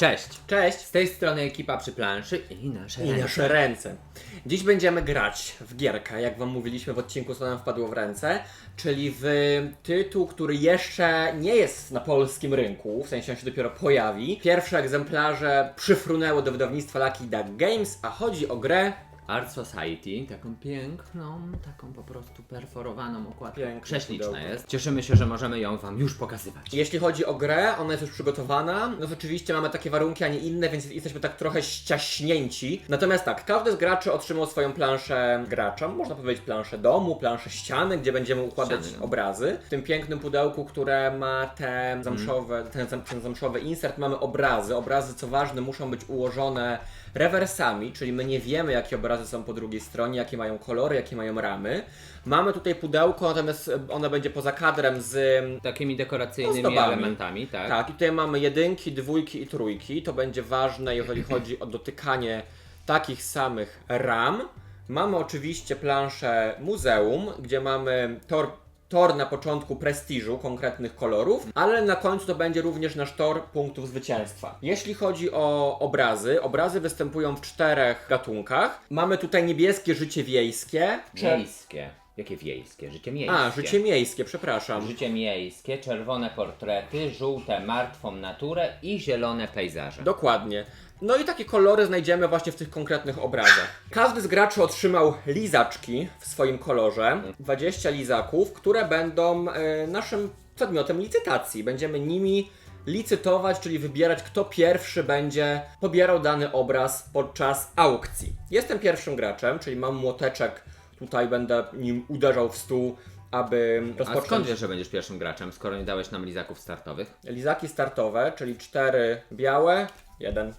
Cześć! Cześć! Z tej strony ekipa przy planszy i nasze I ręce. nasze ręce. Dziś będziemy grać w gierkę, jak Wam mówiliśmy w odcinku, co nam wpadło w ręce, czyli w tytuł, który jeszcze nie jest na polskim rynku, w sensie on się dopiero pojawi. Pierwsze egzemplarze przyfrunęły do wydawnictwa Lucky Duck Games, a chodzi o grę Art Society, taką piękną, taką po prostu perforowaną okładkę. Piękne Prześliczna pudełko. jest. Cieszymy się, że możemy ją Wam już pokazywać. Jeśli chodzi o grę, ona jest już przygotowana. No to oczywiście mamy takie warunki, a nie inne, więc jesteśmy tak trochę ściaśnięci. Natomiast tak, każdy z graczy otrzymał swoją planszę gracza, można powiedzieć planszę domu, planszę ściany, gdzie będziemy układać Ściany, no. obrazy. W tym pięknym pudełku, które ma te zamszowe, ten, zam- ten zamszowy insert, mamy obrazy. Obrazy, co ważne, muszą być ułożone rewersami, czyli my nie wiemy, jakie obrazy są po drugiej stronie, jakie mają kolory, jakie mają ramy. Mamy tutaj pudełko, natomiast e, ono będzie poza kadrem z Takimi dekoracyjnymi Ozdobami. elementami, tak? tak, i tutaj mamy jedynki, dwójki i trójki. To będzie ważne, jeżeli chodzi o dotykanie takich samych ram. Mamy oczywiście planszę muzeum, gdzie mamy tor, tor na początku prestiżu konkretnych kolorów, ale na końcu to będzie również nasz tor punktów zwycięstwa. Jeśli chodzi o obrazy, obrazy występują w czterech gatunkach. Mamy tutaj niebieskie życie wiejskie. Wiejskie. Jakie wiejskie? Życie miejskie. A, życie miejskie, przepraszam. Życie miejskie, czerwone portrety, żółte martwą naturę i zielone pejzaże. Dokładnie. No i takie kolory znajdziemy właśnie w tych konkretnych obrazach. Każdy z graczy otrzymał lizaczki w swoim kolorze. 20 lizaków, które będą e, naszym przedmiotem licytacji. Będziemy nimi licytować, czyli wybierać, kto pierwszy będzie pobierał dany obraz podczas aukcji. Jestem pierwszym graczem, czyli mam młoteczek. Tutaj będę nim uderzał w stół, aby A rozpocząć. skąd wiesz, że będziesz pierwszym graczem, skoro nie dałeś nam lizaków startowych? Lizaki startowe, czyli 4 białe, 1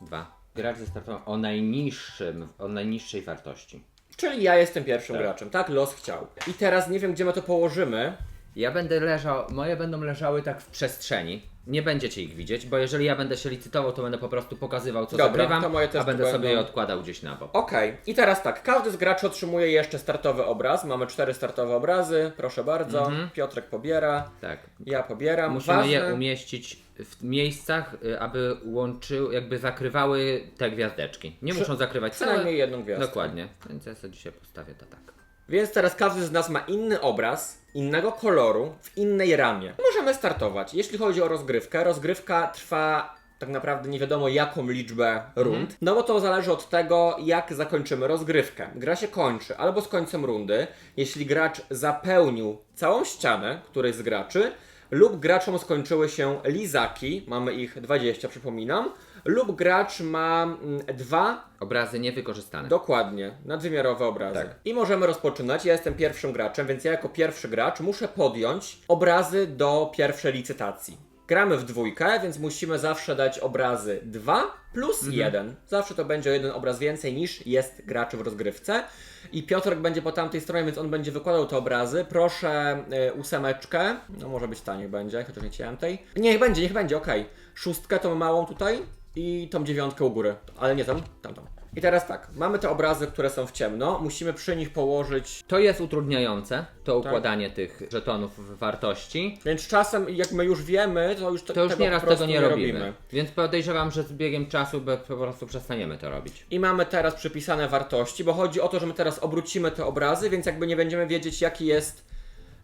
Dwa. Gracz zastartował o najniższym, o najniższej wartości. Czyli ja jestem pierwszym Tak. graczem, tak? Los chciał. I teraz nie wiem, gdzie my to położymy. Ja będę leżał, moje będą leżały tak w przestrzeni. Nie będziecie ich widzieć, bo jeżeli ja będę się licytował, to będę po prostu pokazywał, co Dobra, zagrywam, to moje też a będę sobie będą. je odkładał gdzieś na bok. Okej, i teraz tak, każdy z graczy otrzymuje jeszcze startowy obraz. Mamy cztery startowe obrazy, proszę bardzo. Piotrek pobiera, Tak. ja pobieram. Mhm. Musimy Ważne, je umieścić w miejscach, y, aby łączyły, jakby zakrywały te gwiazdeczki. Nie muszą zakrywać przynajmniej całe. jedną gwiazdkę. Dokładnie. Więc ja sobie dzisiaj postawię to tak. Więc teraz każdy z nas ma inny obraz, innego koloru, w innej ramie. Możemy startować. Jeśli chodzi o rozgrywkę, rozgrywka trwa tak naprawdę nie wiadomo jaką liczbę rund. No bo to zależy od tego, jak zakończymy rozgrywkę. Gra się kończy albo z końcem rundy, jeśli gracz zapełnił całą ścianę któryś z graczy, lub graczom skończyły się lizaki, mamy ich 20, przypominam, lub gracz ma mm, dwa Obrazy niewykorzystane. Dokładnie, nadwymiarowe obrazy. Tak. I możemy rozpoczynać. Ja jestem pierwszym graczem, więc ja jako pierwszy gracz muszę podjąć obrazy do pierwszej licytacji. Gramy w dwójkę, więc musimy zawsze dać obrazy 2 plus 1. Zawsze to będzie jeden obraz więcej niż jest graczy w rozgrywce. I Piotrek będzie po tamtej stronie, więc on będzie wykładał te obrazy. Proszę y, ósemeczkę. No może być ta, niech będzie, chociaż nie chciałem tej. Nie, niech będzie, niech będzie, okej. Szóstkę, tą małą tutaj i tą dziewiątkę u góry. Ale nie tą, tamtą. I teraz tak, mamy te obrazy, które są w ciemno, musimy przy nich położyć. To jest utrudniające, Tak. to układanie tych żetonów w wartości. Więc czasem, jak my już wiemy, to już, te, To już tego nieraz po prostu tego nie robimy. Więc podejrzewam, że z biegiem czasu be- po prostu przestaniemy to robić. I mamy teraz przypisane wartości, bo chodzi o to, że my teraz obrócimy te obrazy, więc jakby nie będziemy wiedzieć, jaki jest,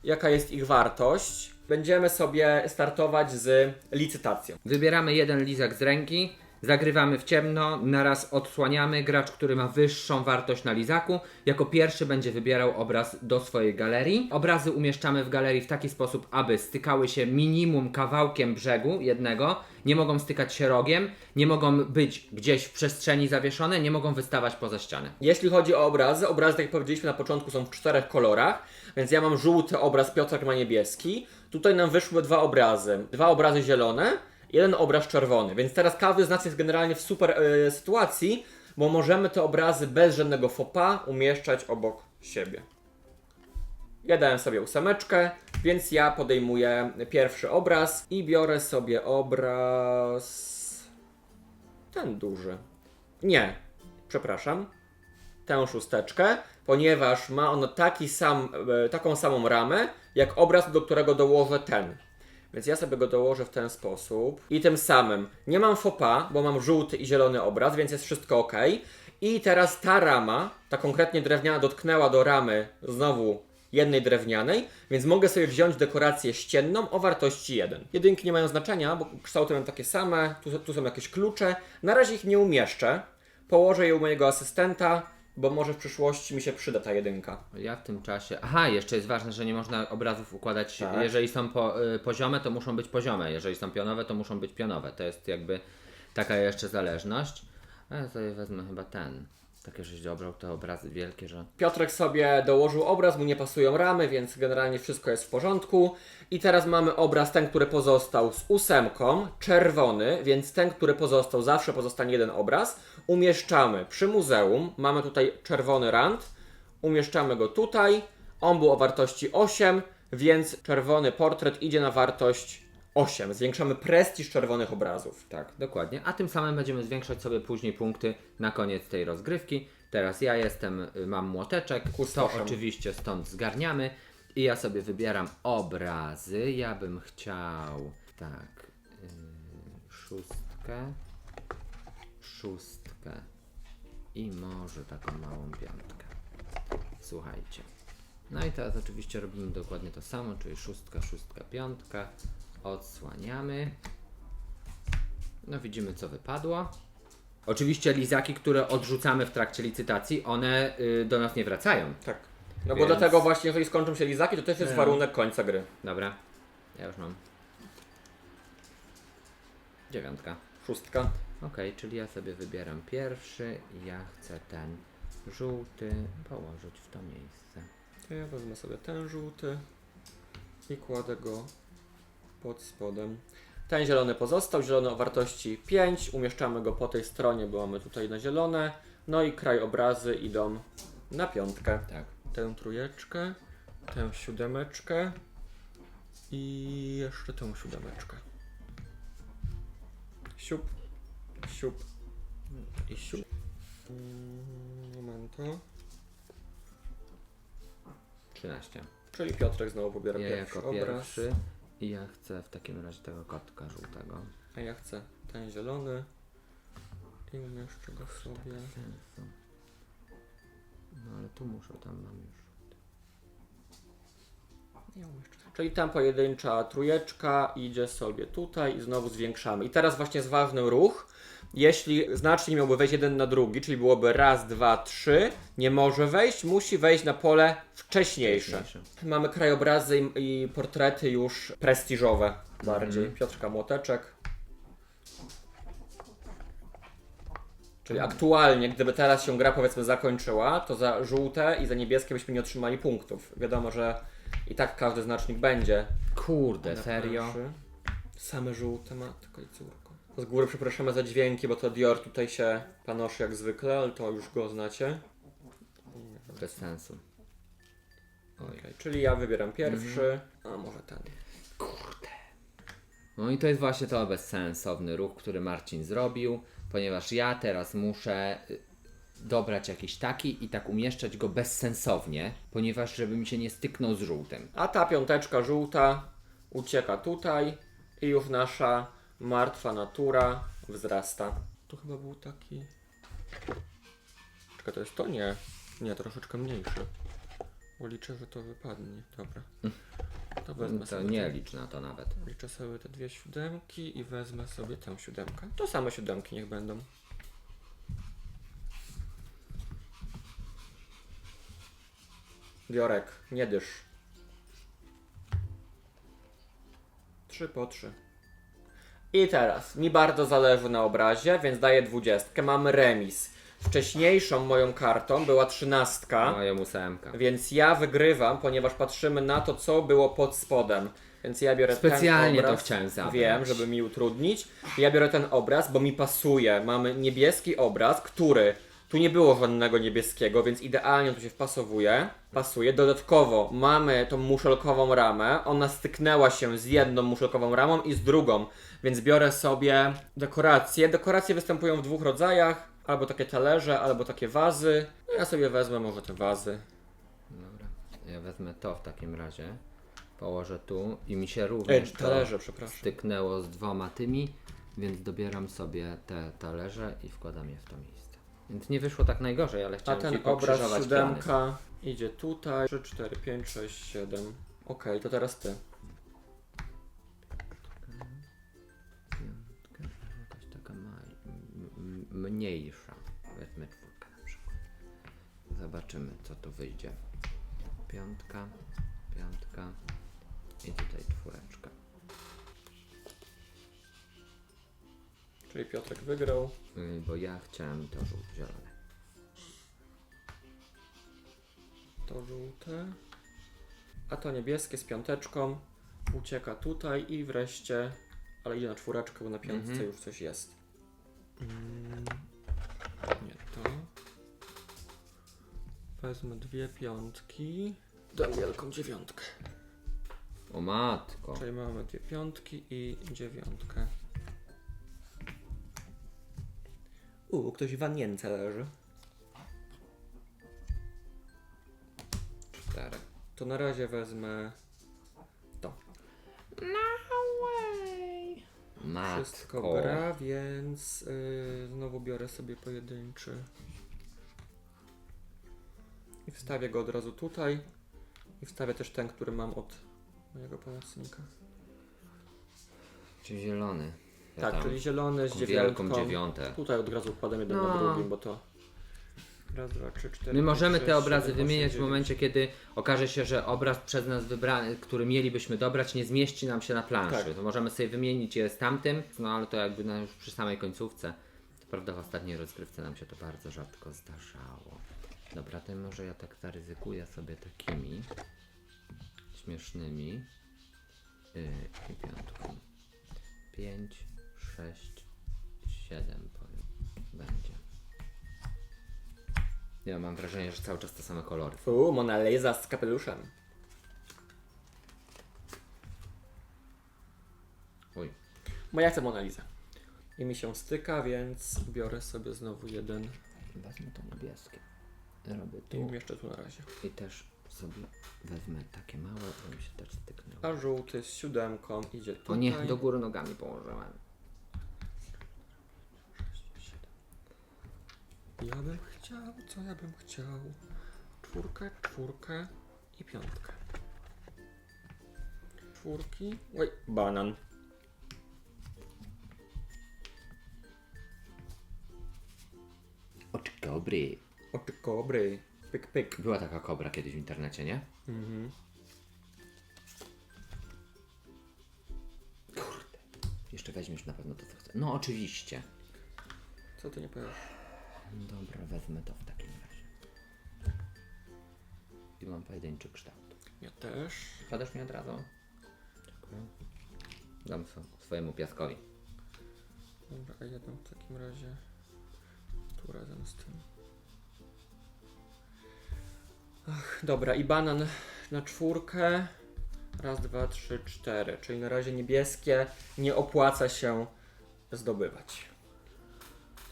jaka jest ich wartość, będziemy sobie startować z licytacją. Wybieramy jeden lizak z ręki, zagrywamy w ciemno, naraz odsłaniamy. Gracz, który ma wyższą wartość na lizaku, jako pierwszy będzie wybierał obraz do swojej galerii. Obrazy umieszczamy w galerii w taki sposób, aby stykały się minimum kawałkiem brzegu jednego, nie mogą stykać się rogiem, nie mogą być gdzieś w przestrzeni zawieszone, nie mogą wystawać poza ścianę. Jeśli chodzi o obrazy, obrazy, tak jak powiedzieliśmy na początku, są w czterech kolorach, więc ja mam żółty obraz, Piotrek ma niebieski. Tutaj nam wyszły dwa obrazy. Dwa obrazy zielone, jeden obraz czerwony. Więc teraz każdy z nas jest generalnie w super e, sytuacji, bo możemy te obrazy bez żadnego fopa umieszczać obok siebie. Ja dałem sobie ósemeczkę, więc ja podejmuję pierwszy obraz i biorę sobie obraz. Ten duży. Nie, przepraszam. Tę szósteczkę, ponieważ ma ono taki sam, e, taką samą ramę, jak obraz, do którego dołożę ten. Więc ja sobie go dołożę w ten sposób. I tym samym nie mam fopa, bo mam żółty i zielony obraz, więc jest wszystko ok. I teraz ta rama, ta konkretnie drewniana, dotknęła do ramy znowu jednej drewnianej, więc mogę sobie wziąć dekorację ścienną o wartości 1. Jedynki nie mają znaczenia, bo kształty mam takie same, tu, tu są jakieś klucze. Na razie ich nie umieszczę. Położę je u mojego asystenta, bo może w przyszłości mi się przyda ta jedynka. Ja w tym czasie. Aha, jeszcze jest ważne, że nie można obrazów układać. Tak. Jeżeli są po, y, poziome, to muszą być poziome. Jeżeli są pionowe, to muszą być pionowe. To jest jakby taka jeszcze zależność. A ja sobie wezmę chyba ten. Takie, żeś dobrał te obrazy wielkie, że. Piotrek sobie dołożył obraz, mu nie pasują ramy, więc generalnie wszystko jest w porządku. I teraz mamy obraz, ten, który pozostał z ósemką, czerwony, więc ten, który pozostał, zawsze pozostanie jeden obraz. Umieszczamy przy muzeum, mamy tutaj czerwony rand, umieszczamy go tutaj. On był o wartości 8, więc czerwony portret idzie na wartość 8. Zwiększamy prestiż czerwonych obrazów. Tak, dokładnie. A tym samym będziemy zwiększać sobie później punkty na koniec tej rozgrywki. Teraz ja jestem, y, mam młoteczek, to oczywiście stąd zgarniamy. I ja sobie wybieram obrazy. Ja bym chciał tak, yy, szóstkę, szóstkę i może taką małą piątkę. Słuchajcie. No i teraz oczywiście robimy dokładnie to samo, czyli szóstka, szóstka, piątka. Odsłaniamy. No widzimy co wypadło. Oczywiście lizaki, które odrzucamy w trakcie licytacji, one y, do nas nie wracają. Tak. No bo Więc- dlatego właśnie, jeżeli skończą się lizaki, to też jest warunek końca gry. Dobra, ja już mam. Dziewiątka. Szóstka. Ok, czyli ja sobie wybieram pierwszy. Ja chcę ten żółty położyć w to miejsce. To ja wezmę sobie ten żółty i kładę go pod spodem. Ten zielony pozostał, zielony o wartości 5. Umieszczamy go po tej stronie, bo mamy tutaj na zielone. No i krajobrazy idą na piątkę. Tak. Tę trójeczkę, tę siódemeczkę i jeszcze tę siódemeczkę. Siup, siup i siup. Momento. 13. Czyli Piotrek znowu pobiera Ja pierwszy jako obraz. pierwszy. I ja chcę w takim razie tego kotka żółtego. A ja chcę ten zielony i umieszczę go sobie. Sensu. No ale tu muszę, tam mam już. Ja umieszczę. Czyli tam pojedyncza trójeczka idzie sobie tutaj i znowu zwiększamy. I teraz właśnie jest ważny ruch. Jeśli znacznik miałby wejść jeden na drugi, czyli byłoby raz, dwa, trzy, nie może wejść, musi wejść na pole wcześniejsze. Wcześniejsze. Mamy krajobrazy i, i portrety już prestiżowe bardziej. Piotrka Młoteczek. Czyli aktualnie, gdyby teraz się gra powiedzmy zakończyła, to za żółte i za niebieskie byśmy nie otrzymali punktów. Wiadomo, że i tak każdy znacznik będzie. Kurde, na serio? planszy. Same żółte matko i córko. Z góry przepraszamy za dźwięki, bo to Dior tutaj się panoszy jak zwykle, ale to już go znacie. Bez sensu. Oj. Okej, czyli ja wybieram pierwszy, a może ten. No i to jest właśnie to bezsensowny ruch, który Marcin zrobił, ponieważ ja teraz muszę y, dobrać jakiś taki i tak umieszczać go bezsensownie, ponieważ żeby mi się nie styknął z żółtym. A ta piąteczka żółta ucieka tutaj i już nasza martwa natura wzrasta. To chyba był taki. Czekaj, to jest to? Nie. Nie, troszeczkę mniejszy. Bo liczę, że to wypadnie. Dobra. To wezmę To sobie. nie te- licz na to nawet. Liczę sobie te dwie siódemki i wezmę sobie tę siódemkę. To same siódemki niech będą. Biorek, nie dysz. Trzy po trzy. I teraz, mi bardzo zależy na obrazie, więc daję dwudziestkę. Mamy remis. Wcześniejszą moją kartą była trzynastka. Moją ósemka. Więc ja wygrywam, ponieważ patrzymy na to, co było pod spodem. Więc ja biorę Specjalnie ten to obraz. chciałem zabrać. Wiem, żeby mi utrudnić. Ja biorę ten obraz, bo mi pasuje. Mamy niebieski obraz, który tu nie było żadnego niebieskiego, więc idealnie tu się wpasowuje. Pasuje. Dodatkowo mamy tą muszelkową ramę. Ona styknęła się z jedną muszelkową ramą i z drugą. Więc biorę sobie dekoracje. Dekoracje występują w dwóch rodzajach. Albo takie talerze, albo takie wazy. No ja sobie wezmę może te wazy. Dobra. Ja wezmę to w takim razie. Położę tu i mi się Ej, również to talerze, przepraszam. styknęło z dwoma tymi, więc dobieram sobie te talerze i wkładam je w to miejsce. Więc nie wyszło tak najgorzej, ale A chciałem ten ci obraz pokrzyżować plany. siódemka idzie tutaj. 3, 4, 5, 6, 7. Okej, to teraz ty. Jakaś taka maj, m- m- mniejsza. Weźmy czwórkę na przykład. Zobaczymy, co tu wyjdzie. Piątka, piątka i tutaj czwóreczka. Czyli Piotrek wygrał. Bo ja chciałem to żółt zielone. To żółte. A to niebieskie z piąteczką. Ucieka tutaj i wreszcie. Ale idzie na czwóreczkę, bo na piątce Mhm. już coś jest. Mm, nie to. Wezmę dwie piątki. Dam wielką dziewiątkę. O matko. Czyli mamy dwie piątki i dziewiątkę. U, ktoś w wanience leży. Cztery. To na razie wezmę to. Wszystko Matko. gra, więc yy, znowu biorę sobie pojedynczy. I wstawię go od razu tutaj. I wstawię też ten, który mam od mojego pomocnika. Czy zielony. Ja tak, tam czyli zielony z taką dziewiątką. wielką dziewiątę. Tutaj od razu wkładam jeden No. na drugim, bo to. Raz, dwa, trzy, cztery. My możemy pięć, te obrazy siedem, wymieniać osiem, w dziewięć. momencie, kiedy okaże się, że obraz przez nas wybrany, który mielibyśmy dobrać, nie zmieści nam się na planszy. Tak. To możemy sobie wymienić je z tamtym, no ale to jakby na już przy samej końcówce. To prawda, w ostatniej rozgrywce nam się to bardzo rzadko zdarzało. Dobra, to może ja tak zaryzykuję sobie takimi śmiesznymi yy, i piątką. 5, 6, 7 powiem. Będzie. Ja mam wrażenie, że cały czas te same kolory. U, Mona Lisa z kapeluszem. Uj, Bo ja chcę Mona Lisa. I mi się styka, więc biorę sobie znowu jeden wezmę to niebieskie. Robię i tu umieszczę tu na razie. i też sobie wezmę takie małe, bo mi się też styknęło. A żółty z siódemką idzie tutaj. O nie, do góry nogami położyłem. Ja bym chciał, co ja bym chciał? Czwórkę, czwórkę i piątkę. Czwórki. Oj, banan. Oczy kobry. Oczy kobry. Pyk, pyk. Była taka kobra kiedyś w internecie, nie? Mhm. Kurde. Jeszcze weźmiesz na pewno to, co chcę. No oczywiście. Co ty nie powiesz? Dobra, wezmę to w takim razie. I mam pojedynczy kształt. Ja też. Wkładasz mi od razu? Dziękuję. Dam so, swojemu piaskowi. Dobra, a jedną w takim razie tu razem z tym. Ach, dobra, i banan na czwórkę. Raz, dwa, trzy, cztery. Czyli na razie niebieskie nie opłaca się zdobywać.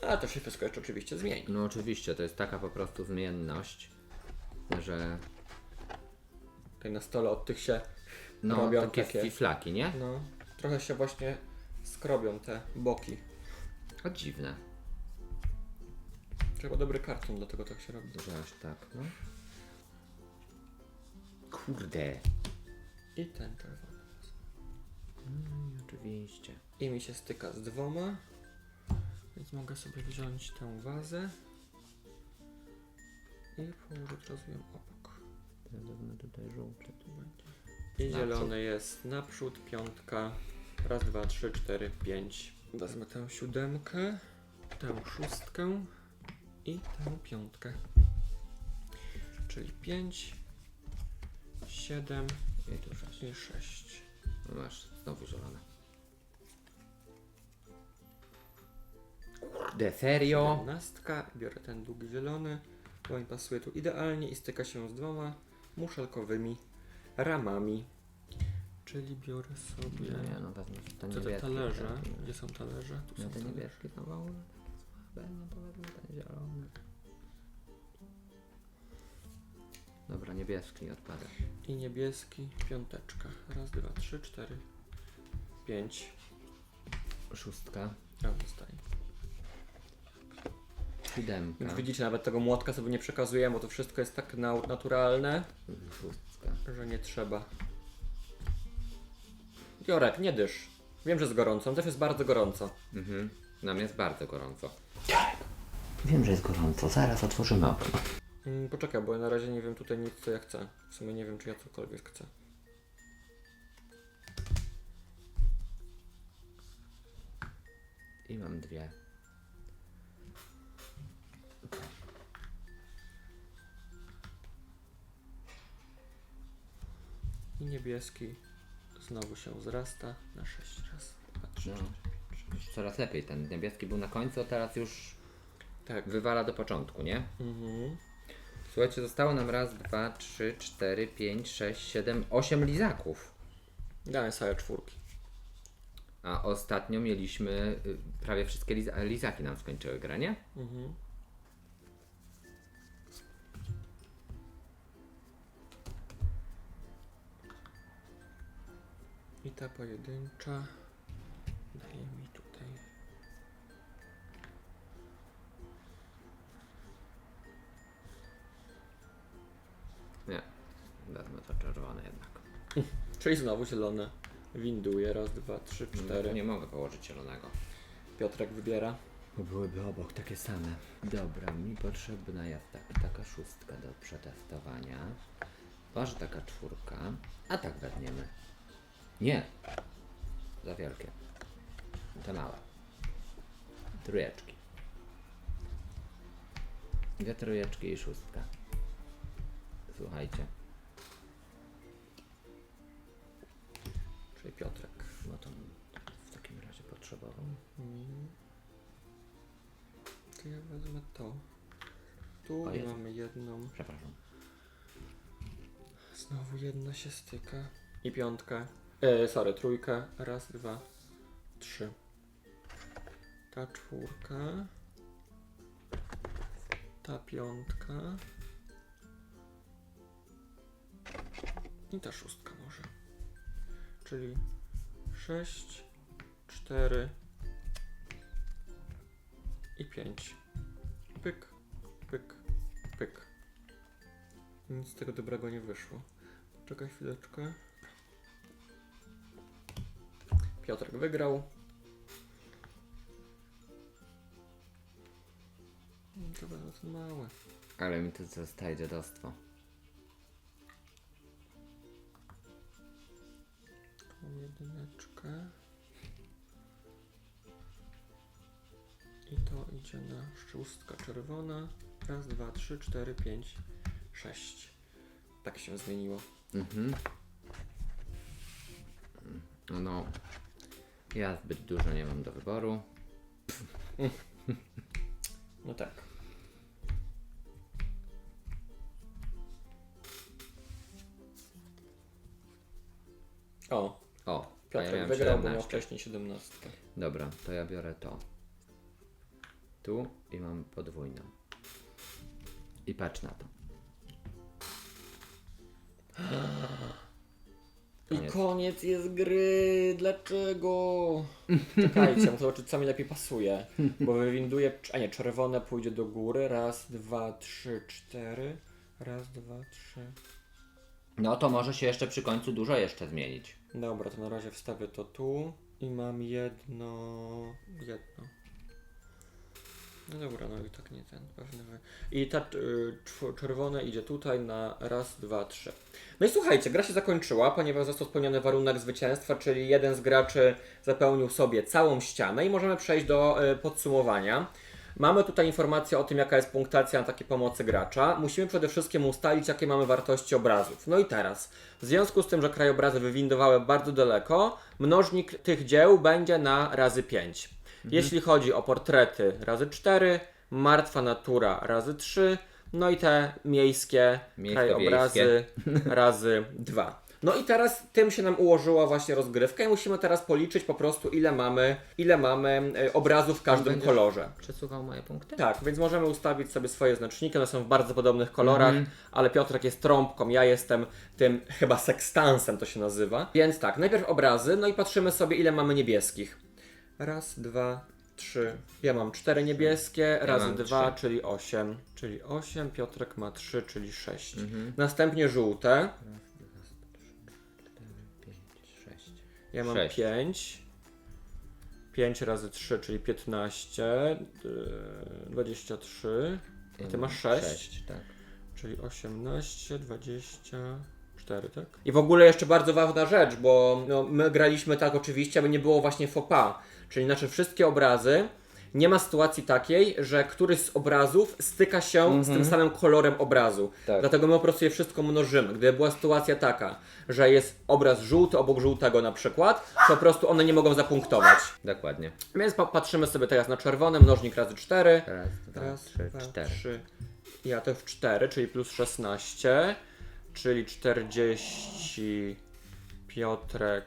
A to się wszystko jeszcze oczywiście zmieni. No oczywiście, to jest taka po prostu zmienność, że Tutaj na stole od tych się no robią takie, takie. fiflaki, nie? No, trochę się właśnie skrobią te boki. O dziwne, Trzeba dobry karton, dlatego tak się robi. że aż tak, no. Kurde. I ten czerwony. Mm, oczywiście. I mi się styka z dwoma. Więc mogę sobie wziąć tę wazę i położyć razu ją obok. Ja wezmę tutaj żółty. Tu będzie. I zielony jest naprzód, piątka. Raz, dwa, trzy, cztery, pięć. Wezmę tę siódemkę, tę szóstkę i tę piątkę. Czyli pięć, siedem I tu sześć. i sześć. Masz znowu zielone. Kurde, serio? Jedenastka, biorę ten długi zielony, bo mi pasuje tu idealnie i styka się z dwoma muszelkowymi ramami. Czyli biorę sobie... No nie, no wezmę te Co te niebieskie. talerze? Gdzie są talerze? Tu No są te talerze. niebieskie są słabe, no to wezmę ten zielony. Dobra, niebieski odpada. I niebieski, piąteczka. Raz, dwa, trzy, cztery, pięć. Szóstka. A, zostaje. Siódemka. Więc widzicie, nawet tego młotka sobie nie przekazuję, bo to wszystko jest tak naturalne, Szóstka. że nie trzeba. Jorek, nie dysz. Wiem, że jest gorąco, też jest bardzo gorąco. Mhm. Nam jest bardzo gorąco. Wiem, że jest gorąco. Zaraz otworzymy okno. Mm, poczekaj, bo ja na razie nie wiem tutaj nic, co ja chcę. W sumie nie wiem, czy ja cokolwiek chcę. I mam dwie. I niebieski znowu się wzrasta na 6 raz. Dwa, trzy, No. cztery. Już coraz lepiej. Ten niebieski był na końcu, a teraz już Tak. wywala do początku, nie? Mhm. Słuchajcie, zostało nam raz, dwa, trzy, cztery, pięć, sześć, siedem, osiem lizaków. Dałem sobie czwórki. A ostatnio mieliśmy y, prawie wszystkie liza lizaki nam skończyły grę, nie? Mhm. I ta pojedyncza daje mi tutaj. Nie. Wezmę to czerwone jednak. Czyli znowu zielone. Winduję. Raz, dwa, trzy, cztery. nie mogę położyć zielonego. Piotrek wybiera. Bo byłyby obok takie same. Dobra, mi potrzebna jest tak, taka szóstka do przetestowania. Waży taka czwórka. A tak weźmiemy. Nie. Za wielkie. Te małe. Trójeczki. Dwie trójeczki i szóstka. Słuchajcie. Czyli Piotrek. No to w takim razie potrzebował. To ja wezmę to. Tu O, jest. mamy jedną. Przepraszam. Znowu jedna się styka. I piątkę. E, sorry, trójkę. Raz, dwa, trzy. Ta czwórka. Ta piątka. I ta szóstka może. Czyli sześć, cztery i pięć. Pyk, pyk, pyk. Nic z tego dobrego nie wyszło. Czekaj chwileczkę. Piotrek wygrał. To będą te małe. Ale mi tu zostaje dziadostwo. Tą jedyneczkę. I to idzie na szóstka czerwona. Raz, dwa, trzy, cztery, pięć, sześć. Tak się zmieniło. Mhm. No, no. Ja zbyt dużo nie mam do wyboru. No tak. O, O, a ja Piotrek miałem wygrał, bo miał 17. wcześniej 17. Dobra, to ja biorę to. Tu i mam podwójną. I patrz na to. I Koniec. koniec jest gry. Dlaczego? Czekajcie, muszę zobaczyć, co mi lepiej pasuje. Bo wywinduję, a nie, czerwone pójdzie do góry. Raz, dwa, trzy, cztery. Raz, dwa, trzy. No to może się jeszcze przy końcu dużo jeszcze zmienić. Dobra, to na razie wstawię to tu. I mam jedno. Jedno. No dobra, no i tak nie ten, pewny wy... I ta y, czerwone idzie tutaj na raz, dwa, trzy. No i słuchajcie, gra się zakończyła, ponieważ został spełniony warunek zwycięstwa, czyli jeden z graczy zapełnił sobie całą ścianę i możemy przejść do y, podsumowania. Mamy tutaj informację o tym, jaka jest punktacja na takie pomocy gracza. Musimy przede wszystkim ustalić, jakie mamy wartości obrazów. No i teraz, w związku z tym, że krajobrazy wywindowały bardzo daleko, mnożnik tych dzieł będzie na razy 5. Jeśli chodzi o portrety razy 4, martwa natura razy 3, no i te miejskie Miejsko-wiejskie. krajobrazy razy 2. No i teraz tym się nam ułożyła właśnie rozgrywka i musimy teraz policzyć po prostu ile mamy, ile mamy e, obrazów w każdym kolorze. Przesuwał moje punkty? Tak, więc możemy ustawić sobie swoje znaczniki, one są w bardzo podobnych kolorach, ale Piotrek jest trąbką, ja jestem tym chyba sekstansem to się nazywa. Więc tak, najpierw obrazy, no i patrzymy sobie ile mamy niebieskich. Raz, dwa, trzy. Ja mam cztery niebieskie, razy mam dwa, trzy. czyli osiem. Czyli osiem, Piotrek ma trzy, czyli sześć. Następnie żółte. Sześć. Ja mam Sześć. 5. 5 razy 3, czyli 15. yy, 23. A ty masz 6. Sześć, tak. Czyli 18, 24, tak? I w ogóle jeszcze bardzo ważna rzecz, bo no, my graliśmy tak oczywiście, aby nie było właśnie faux pas. Czyli nasze wszystkie obrazy. Nie ma sytuacji takiej, że któryś z obrazów styka się z tym samym kolorem obrazu. Tak. Dlatego my po prostu je wszystko mnożymy. Gdyby była sytuacja taka, że jest obraz żółty obok żółtego na przykład, to po prostu one nie mogą zapunktować. Dokładnie. Więc pa- patrzymy sobie teraz na czerwone, mnożnik razy 4. Raz, dwa, Raz, trzy, dwa, cztery. trzy. Ja też 4, czyli plus 16, czyli 40 Piotrek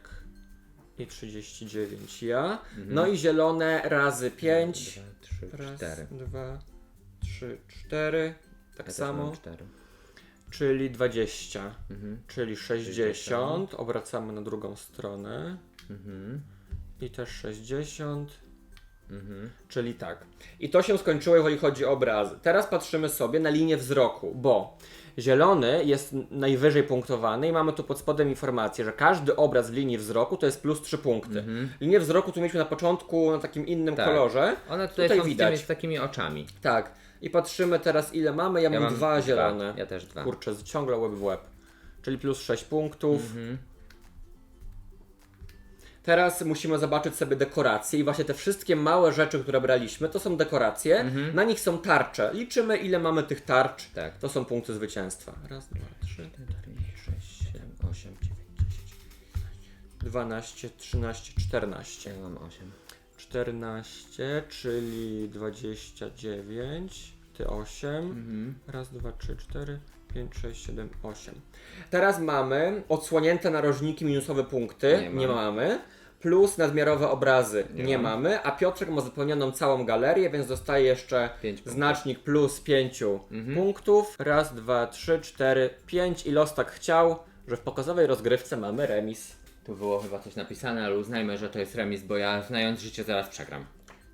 i 39 ja. No i zielone razy 5. Dwa, trzy, Raz, cztery. dwa, trzy, cztery. Tak Ja samo. mam cztery. Czyli 20, Mhm. czyli 60. Obracamy na drugą stronę. Mhm. I też 60. Mhm. Czyli tak. I to się skończyło, jeżeli chodzi o obrazy. Teraz patrzymy sobie na linię wzroku, bo zielony jest najwyżej punktowany i mamy tu pod spodem informację, że każdy obraz w linii wzroku to jest plus 3 punkty. Linię wzroku tu mieliśmy na początku na takim innym Tak. kolorze. One tutaj, Tutaj są widać. widać. z takimi oczami. Tak. I patrzymy teraz ile mamy. Ja, mam, dwa. zielone. Ja też dwa. Kurczę, ciągle łeb w łeb. Czyli plus 6 punktów. Mhm. Teraz musimy zobaczyć sobie dekoracje i właśnie te wszystkie małe rzeczy, które braliśmy, to są dekoracje, na nich są tarcze. Liczymy ile mamy tych tarcz, Tak. to są punkty zwycięstwa. Raz, dwa, trzy, 6, 7, 8, 9, 10. 12, 13, 14. Ja mam 8. 14, czyli 29, ty 8. Mhm. Raz, dwa, trzy, cztery, pięć, sześć, siedem, osiem. Teraz mamy odsłonięte narożniki, minusowe punkty. Nie Nie, mam. mamy. Plus nadmiarowe obrazy. Nie Nie, mam. mamy. A Piotrek ma zapełnioną całą galerię, więc dostaje jeszcze Pięć punktów. znacznik plus pięciu Mhm. punktów. Raz, dwa, trzy, cztery, pięć. I los tak chciał, że w pokazowej rozgrywce mamy remis. Tu było chyba coś napisane, ale uznajmy, że to jest remis, bo ja znając życie zaraz przegram.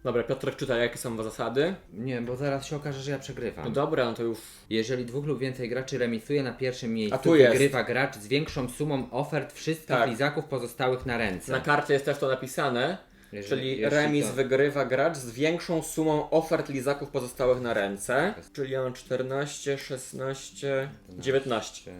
Dobra, Piotrek czyta, jakie są zasady. Nie, bo zaraz się okaże, że ja przegrywam. No dobra, no to już Jeżeli dwóch lub więcej graczy remisuje na pierwszym miejscu, A tu jest. wygrywa gracz z większą sumą ofert wszystkich Tak. lizaków pozostałych na ręce. Na karcie jest też to napisane, Jeżeli- czyli jeśli remis to- wygrywa gracz z większą sumą ofert lizaków pozostałych na ręce. Czyli ja mam 14, 16, 19.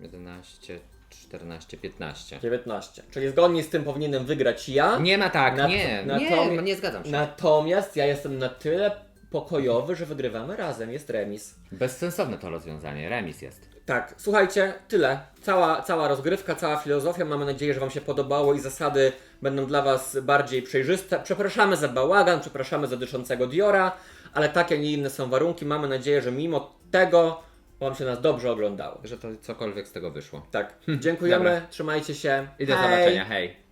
11, 14, 15. 19. Czyli zgodnie z tym powinienem wygrać ja. Nie ma tak, Na- nie, nie, nie zgadzam się. Natomiast ja jestem na tyle pokojowy, że wygrywamy razem. Jest remis. Bezsensowne to rozwiązanie, remis jest. Tak, słuchajcie, tyle. Cała, cała rozgrywka, cała filozofia. Mamy nadzieję, że Wam się podobało i zasady będą dla Was bardziej przejrzyste. Przepraszamy za bałagan, przepraszamy za dyszącego Diora, ale takie, a nie inne są warunki. Mamy nadzieję, że mimo tego Wam się nas dobrze oglądało. Że to cokolwiek z tego wyszło. Tak, dziękujemy, Dobra. trzymajcie się. I do Hej! zobaczenia, hej.